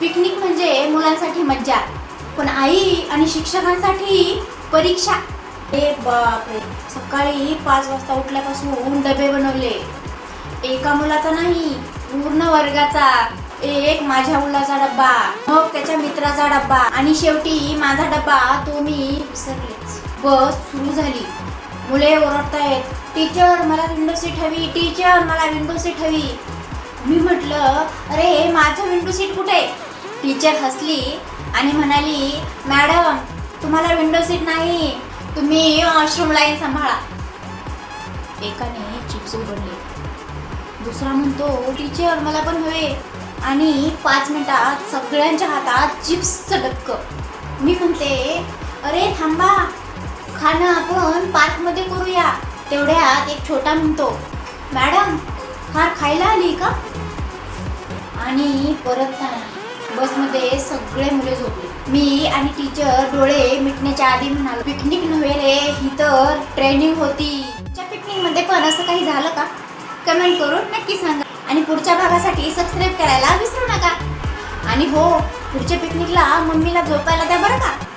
Picnic म्हणजे मुलांसाठी मज्जा. पण आई आणि शिक्षकांसाठी परीक्षा. हे बापरे सकाळी पाच वाजता उठल्यापासून डबे बनवले. एका मुलाचा नाही पूर्ण वर्गाचा. एक माझ्या मुलाचा डब्बा मग त्याच्या मित्राचा डब्बा आणि शेवटी माझा डब्बा तो मी विसरलेच. बस सुरू झाली. मुले ओरडतायत टीचर मला विंडो सीट हवी टीचर मला विंडो सीट हवी. मी म्हटलं अरे माझं विंडो सीट कुठे? टीचर हसली आणि म्हणाली मॅडम तुम्हाला विंडो सीट नाही. तुम्ही वॉशरूम लाईन सांभाळा. एकाने चिप्स उघडले. दुसरा म्हणतो टीचर मला पण हवे. आणि पाच मिनिटात सगळ्यांच्या हातात चिप्सचं डक्क मी म्हणते अरे थांबा. खाणं आपण पार्कमध्ये करूया. तेवढ्यात एक छोटा म्हणतो मॅडम फार खायला आली का? आणि परत नाही बसमध्ये सगळे मुले झोपले. मी आणि टीचर डोळे मिटण्याच्या आधी म्हणालो पिकनिक नव्हे रे ही तर ट्रेनिंग होती. त्या पिकनिकमध्ये पण असं काही झालं का? कमेंट करून नक्की सांगा. आणि पुढच्या भागासाठी सबस्क्राईब करायला विसरू नका. आणि हो पुढच्या पिकनिकला मम्मीला झोपायला द्या बरं का?